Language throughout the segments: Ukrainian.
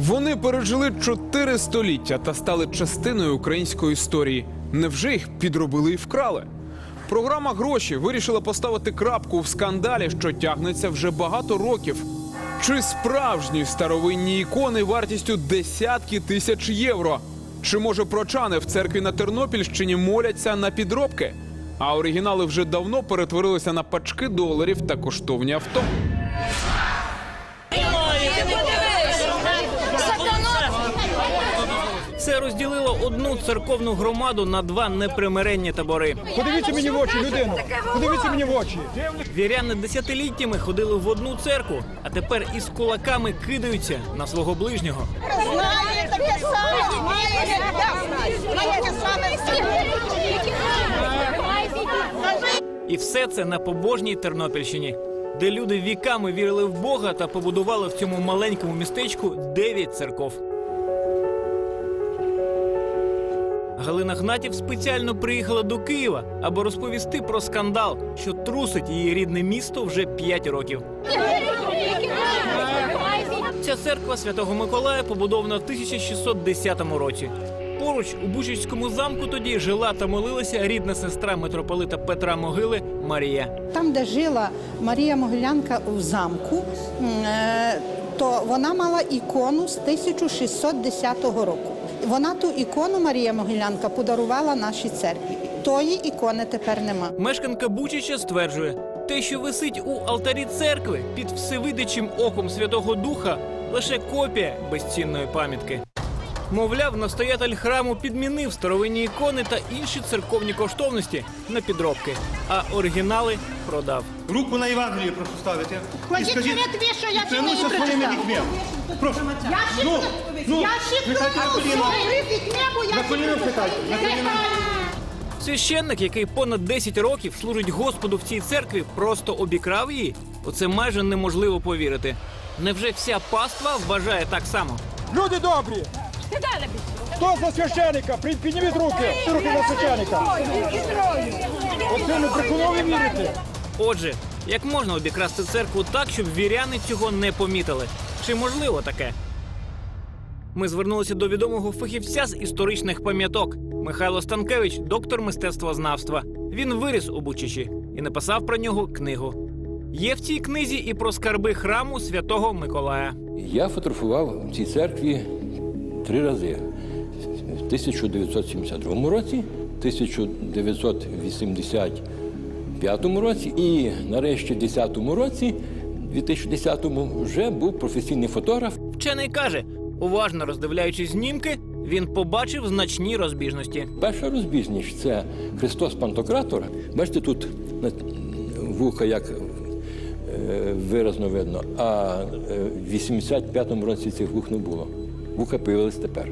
Вони пережили чотири століття та стали частиною української історії. Невже їх підробили і вкрали? Програма гроші вирішила поставити крапку в скандалі, що тягнеться вже багато років. Чи справжні старовинні ікони вартістю десятки тисяч євро? Чи може прочани в церкві на Тернопільщині моляться на підробки? А оригінали вже давно перетворилися на пачки доларів та коштовні авто. Це розділило одну церковну громаду на два непримиренні табори. Подивіться мені в очі, людину. Подивіться мені в очі. Віряни десятиліттями ходили в одну церкву, а тепер із кулаками кидаються на свого ближнього. Знає таке саме, знає, знає таке саме. І все це на побожній Тернопільщині, де люди віками вірили в Бога та побудували в цьому маленькому містечку дев'ять церков. Галина Гнатів спеціально приїхала до Києва, аби розповісти про скандал, що трусить її рідне місто вже п'ять років. Ця церква Святого Миколая побудована в 1610 році. Поруч у Бучицькому замку тоді жила та молилася рідна сестра митрополита Петра Могили Марія. Там, де жила Марія Могилянка в замку, е, то вона мала ікону з 1610 року. Вона ту ікону Марія Могилянка подарувала нашій церкві. Тої ікони тепер нема. Мешканка Бучича стверджує, те, що висить у алтарі церкви під всевидячим оком Святого Духа, лише копія безцінної пам'ятки. Мовляв, настоятель храму підмінив старовинні ікони та інші церковні коштовності на підробки, а оригінали продав. Руку на Євангеліє прошу ставити. Кладіть перед ви, що я цього не своїми прочитав. дітьми. Прошу. Я Ну, ще ну, я небо, я коліно. Священник, який понад 10 років служить Господу в цій церкві, просто обікрав її. У це майже неможливо повірити. Невже вся паства вважає так само? Люди добрі! Хто за священика? При- Підніміть руки. Всі руки за священика. Оцим брехунові вірите? Отже, як можна обікрасти церкву так, щоб віряни цього не помітили? Чи можливо таке? Ми звернулися до відомого фахівця з історичних пам'яток Михайло Станкевич, доктор мистецтвознавства. Він виріс у Бучичі і написав про нього книгу. Є в цій книзі і про скарби храму святого Миколая. Я фотографував в цій церкві три рази: в 1972 році, 1985 році і нарешті в 2010 році, 2010 вже був професійний фотограф. Вчений каже, уважно роздивляючись знімки, він побачив значні розбіжності. Перша розбіжність це Христос Пантократор. Бачите, тут вуха як е, виразно видно, а е, в 85-му році цих вух не було. Вуха появились тепер.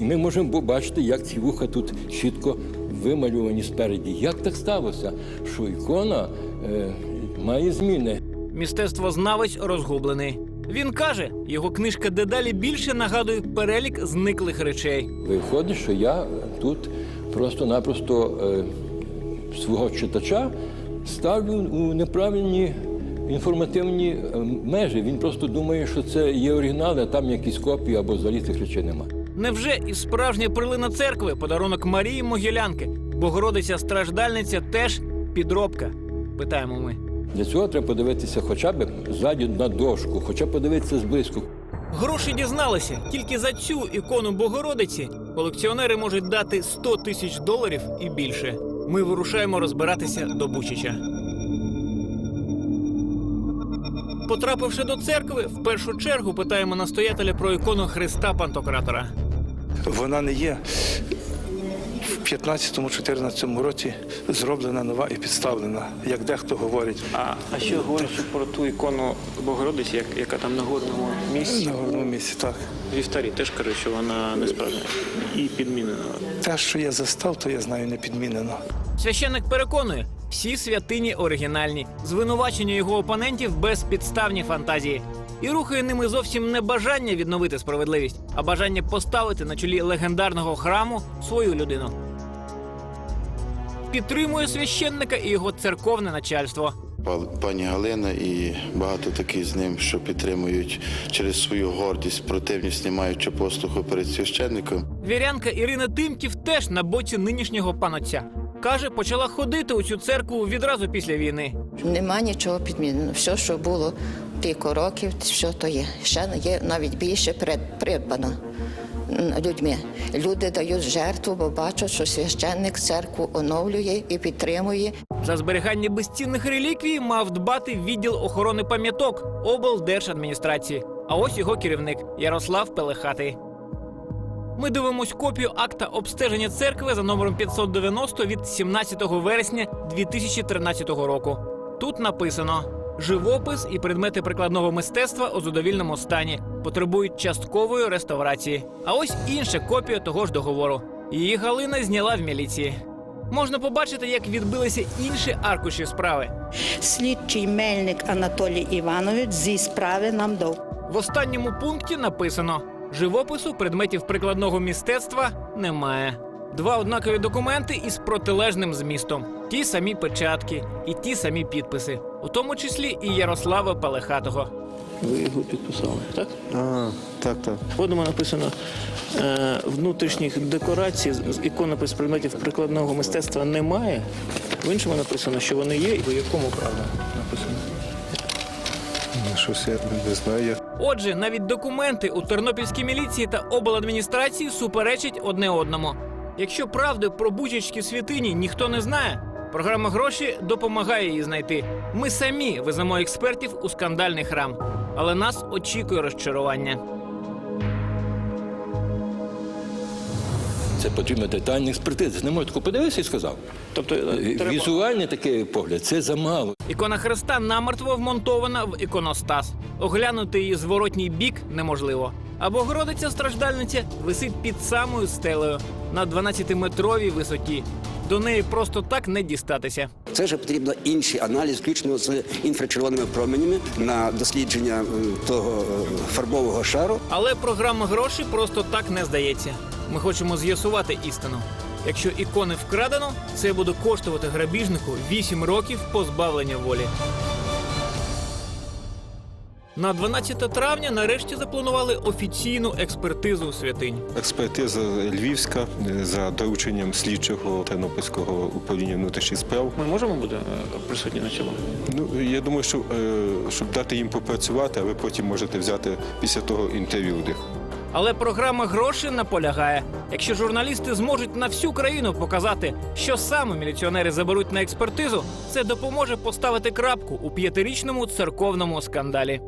І ми можемо побачити, як ці вуха тут чітко вималювані спереді. Як так сталося, що ікона е, має зміни? Мистецтвознавець розгублений. Він каже, його книжка дедалі більше нагадує перелік зниклих речей. Виходить, що я тут просто-напросто е, свого читача ставлю у неправильні інформативні е, межі. Він просто думає, що це є оригінали, а там якісь копії або взагалі цих речей нема. Невже і справжня перлина церкви подарунок Марії Могилянки, Богородиця страждальниця теж підробка? Питаємо ми. Для цього треба подивитися хоча б ззаді на дошку, хоча б подивитися зблизьку. Гроші дізналися. Тільки за цю ікону Богородиці колекціонери можуть дати 100 тисяч доларів і більше. Ми вирушаємо розбиратися до Бучича. Потрапивши до церкви, в першу чергу питаємо настоятеля про ікону Христа Пантократора. Вона не є в 15-14 році зроблена нова і підставлена, як дехто говорить. А, а що говориш про ту ікону Богородиці, як, яка там на горному місці? На головному місці так. Вівтарі теж кажуть, що вона несправна і підмінена. Те, що я застав, то я знаю не підмінено. Священник переконує, всі святині оригінальні, звинувачення його опонентів безпідставні фантазії. І рухає ними зовсім не бажання відновити справедливість, а бажання поставити на чолі легендарного храму свою людину. Підтримує священника і його церковне начальство. Пані Галина і багато таких з ним, що підтримують через свою гордість, противність, не маючи послуху перед священником. Вірянка Ірина Тимків теж на боці нинішнього панотця. Каже, почала ходити у цю церкву відразу після війни. Нема нічого підмінено. Все, що було кілька років, все то є. Ще є навіть більше придбано людьми. Люди дають жертву, бо бачать, що священник церкву оновлює і підтримує. За зберігання безцінних реліквій мав дбати відділ охорони пам'яток облдержадміністрації. А ось його керівник Ярослав Пелехатий. Ми дивимось копію акта обстеження церкви за номером 590 від 17 вересня 2013 року. Тут написано: живопис і предмети прикладного мистецтва у задовільному стані потребують часткової реставрації. А ось інша копія того ж договору. Її Галина зняла в міліції. Можна побачити, як відбилися інші аркуші справи. Слідчий мельник Анатолій Іванович зі справи нам дав. В останньому пункті написано: живопису предметів прикладного мистецтва немає. Два однакові документи із протилежним змістом, ті самі печатки і ті самі підписи, у тому числі і Ярослава Пелехатого. Ви його підписали, так? А, так, так. В одному написано е, внутрішніх декорацій, з- з- іконопис предметів прикладного мистецтва немає. В іншому написано, що вони є, і в якому правда написано. Щось я не знаю. Отже, навіть документи у тернопільській міліції та обладміністрації суперечать одне одному. Якщо правди про бучечки святині ніхто не знає, програма гроші допомагає її знайти. Ми самі веземо експертів у скандальний храм, але нас очікує розчарування. Це потрібна детальна експертиза. Це Не можна тако подивитися і сказав. Тобто е, Візуальний такий погляд це замало. Ікона Христа намертво вмонтована в іконостас. Оглянути її зворотній бік неможливо. А Богородиця страждальниця висить під самою стелею на 12-метровій висоті. До неї просто так не дістатися. Це вже потрібно інший аналіз, включно з інфрачервоними променями на дослідження того е, фарбового шару. Але програма гроші просто так не здається. Ми хочемо з'ясувати істину. Якщо ікони вкрадено, це буде коштувати грабіжнику 8 років позбавлення волі. На 12 травня нарешті запланували офіційну експертизу святинь. Експертиза львівська е, за дорученням слідчого Тернопільського управління внутрішніх справ. ми можемо бути е, присутні на цьому? Ну я думаю, що е, щоб дати їм попрацювати, а ви потім можете взяти після того інтерв'ю у них. Але програма гроші наполягає. Якщо журналісти зможуть на всю країну показати, що саме міліціонери заберуть на експертизу, це допоможе поставити крапку у п'ятирічному церковному скандалі.